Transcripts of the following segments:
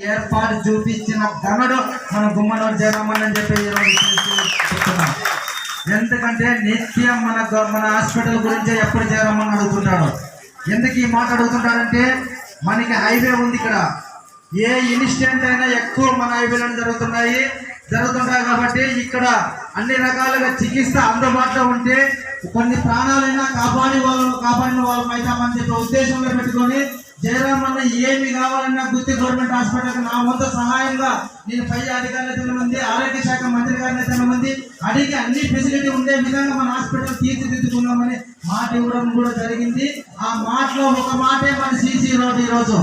ఏర్పాటు చూపించిన ఘనుడు మన గుమ్మనూరు జయరామన్ అని చెప్పి ఈరోజు చెప్తున్నాం. ఎందుకంటే నిత్యం మన మన హాస్పిటల్ గురించి ఎప్పుడు జయరామన్ అడుగుతుంటాడు? ఎందుకు ఈ మాట అడుగుతున్నాడంటే మనకి హైవే ఉంది ఇక్కడ. ఏ ఇన్సిడెంట్ అయినా ఎక్కువ మన హైవేలను జరుగుతున్నాయి. జరుగుతుంటాయి కాబట్టి ఇక్కడ అన్ని రకాలుగా చికిత్స అందుబాటులో ఉంటే కొన్ని ప్రాణాలైనా కాపాడి వాళ్ళు కాపాడిన వాళ్ళు అవుతామని చెప్పి ఉద్దేశంలో పెట్టుకొని జయరామన్న ఏమి కావాలన్నా గుత్తి గవర్నమెంట్ హాస్పిటల్కి నా వంతు సహాయంగా నేను పై అధికారులు తినమంది ఆరోగ్య శాఖ మంత్రి గారిని తినమంది అడిగి అన్ని ఫెసిలిటీ ఉండే విధంగా మన హాస్పిటల్ తీర్చిదిద్దుకున్నామని మాట ఇవ్వడం కూడా జరిగింది. ఆ మాటలో ఒక మాటే మన సీసీ రోడ్డు ఈ రోజు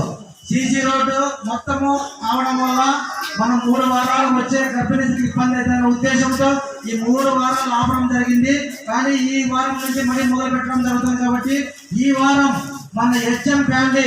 సీసీ రోడ్డు మొత్తము కావడం వల్ల మనం మూడు వారాలు వచ్చే గర్భిణీకి ఇబ్బంది అవుతున్న ఉద్దేశంతో ఈ మూడు వారాలు ఆపడం జరిగింది. కానీ ఈ వారం నుంచి మళ్ళీ మొదలు పెట్టడం జరుగుతుంది కాబట్టి ఈ వారం మన హెచ్ఎం ఫ్యామిలీ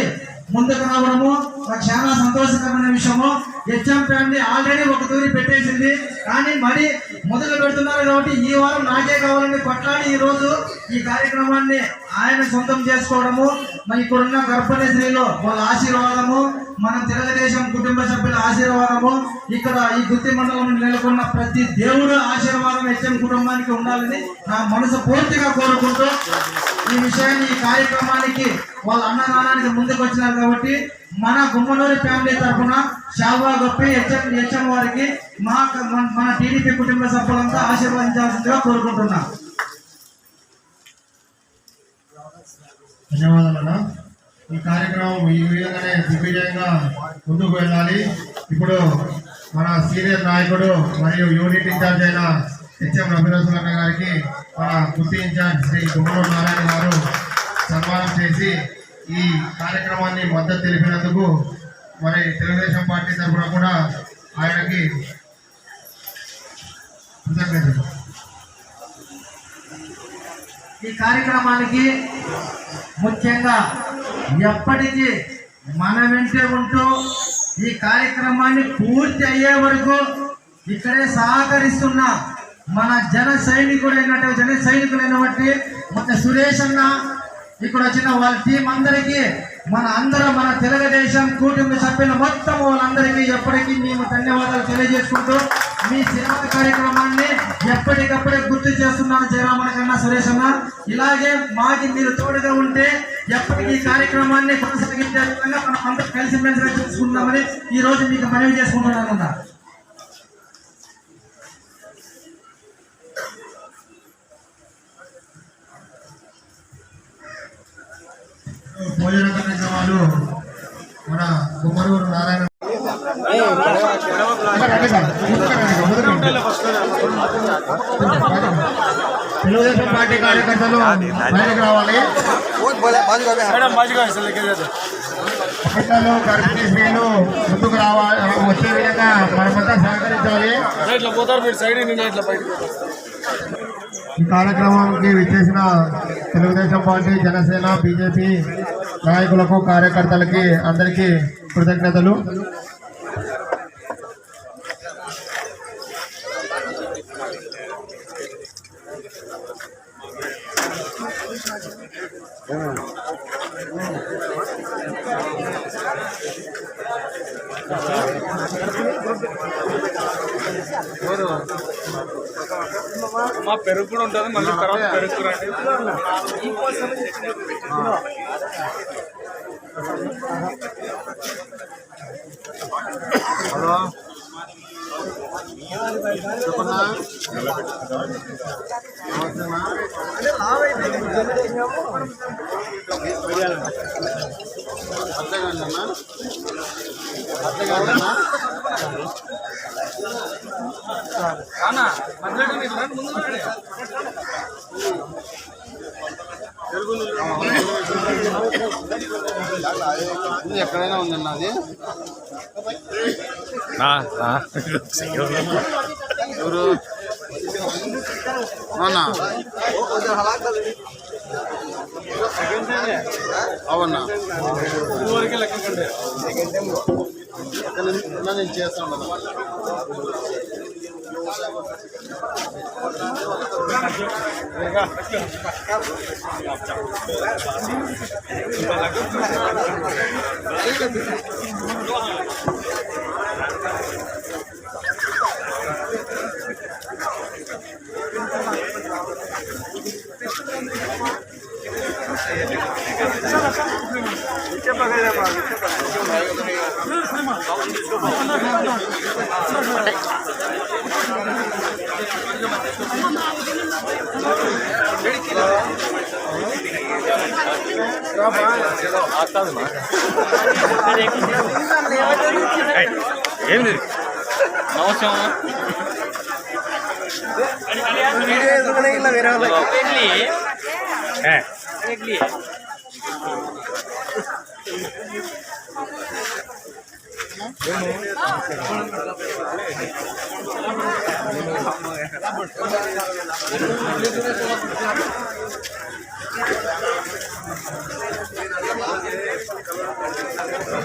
ముందుకు రావడము నాకు చాలా సంతోషకరమైన విషయము. హెచ్ఎం ఫ్యామిలీ ఆల్రెడీ ఒక తూరి పెట్టేసింది కానీ మరి మొదలు పెడుతున్నారు కాబట్టి ఈ వారం నాకే కావాలని కొట్లాడి ఈ రోజు ఈ కార్యక్రమాన్ని ఆయన సొంతం చేసుకోవడము మరి ఇక్కడున్న గర్భిణీ స్త్రీలు వాళ్ళ ఆశీర్వాదము మన తెలుగుదేశం కుటుంబ సభ్యుల ఆశీర్వాదము ఇక్కడ ఈ గుత్తి మండలం నెలకొన్న ప్రతి దేవుడు ఆశీర్వాదం హెచ్ఎం కుటుంబానికి ఉండాలని నా మనసు పూర్తిగా కోరుకుంటూ ఈ విషయాన్ని ఈ కార్యక్రమానికి వాళ్ళ అన్నదానానికి ముందుకు వచ్చినారు కాబట్టి మన గుమ్మనూరి ఫ్యామిలీ తరఫున షాబా గొప్పి హెచ్ఎం హెచ్ఎం వారికి మా మన- టీడీపీ కుటుంబ సభ్యులంతా ఆశీర్వదించాల్సిందిగా కోరుకుంటున్నాను. ధన్యవాదాలన్నా. ఈ కార్యక్రమం ఈ విధంగానే దిగ్విజయంగా ముందుకు వెళ్ళాలి. ఇప్పుడు మన సీనియర్ నాయకుడు మరియు యూనిట్ ఇన్ఛార్జ్ అయిన హెచ్ఎం రఘురాజులన్న గారికి మన గుర్తి ఇన్ఛార్జ్ శ్రీ గుమ్మూరు నారాయణ గారు సన్మానం చేసి ఈ కార్యక్రమాన్ని మద్దతు తెలిపినందుకు మరి తెలుగుదేశం పార్టీ తరఫున కూడా ఆయనకి కృతజ్ఞతలు. ఈ కార్యక్రమానికి ముఖ్యంగా ఎప్పటికీ మన వెంటే ఉంటూ ఈ కార్యక్రమాన్ని పూర్తి అయ్యే వరకు ఇక్కడే సహకరిస్తున్న మన జన సైనికుడైనటువంటి జన సైనికులైనటువంటి మన సురేష్ అన్న ఇక్కడ వచ్చిన వాళ్ళ టీం అందరికీ మన అందరం మన తెలుగుదేశం కుటుంబ సభ్యులు మొత్తం వాళ్ళందరికీ ఎప్పటికీ మేము ధన్యవాదాలు తెలియజేసుకుంటూ మీ సేవా కార్యక్రమాన్ని ఎప్పటికప్పుడే గుర్తు చేస్తున్నాను జయరామణ కన్నా సురేష్ అన్న. ఇలాగే మాకి మీరు తోడుగా ఉంటే ఎప్పటికీ ఈ కార్యక్రమాన్ని కొనసాగించే విధంగా మనం అందరూ కలిసి మెలిసిగా చూసుకుందామని ఈ రోజు మీకు మనవి చేసుకుంటున్నాను అన్న. భోజన కార్యక్రమాలు మన కుమ్మరూరు నారాయణ తెలుగుదేశం పార్టీ కార్యకర్తలు బయటకు రావాలి మహిళలు గర్భిణీ స్త్రీలు ముందుకు రావాలి వచ్చే విధంగా మనమంతా సహకరించాలి ఈ కార్యక్రమానికి విచ్చేసిన తెలుగుదేశం పార్టీ జనసేన బీజేపీ నాయకులకు కార్యకర్తలకి అందరికీ కృతజ్ఞతలు. మా పెరుగు కూడా ఉంటుంది మళ్ళీ తర్వాత పెరుగు రండి రండి, ముందు రండి. ఎక్కడైనా ఉందన్న అది? ఎవరు? అవునా? అవునా? ఇదివరకే లెక్కకండి నేను చేస్తాను Sana ఏం లేదు నమస్కారం వీడియో వేరే వాళ్ళకి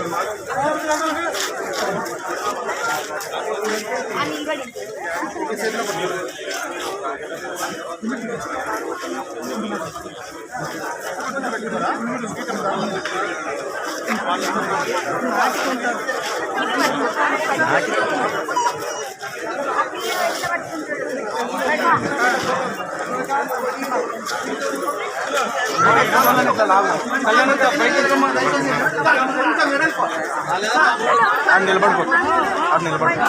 మాట్లాడుతున్నాను అది నిలబడిపో అది నిలబడిపో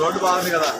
రోడ్డు బాగుంది కదా.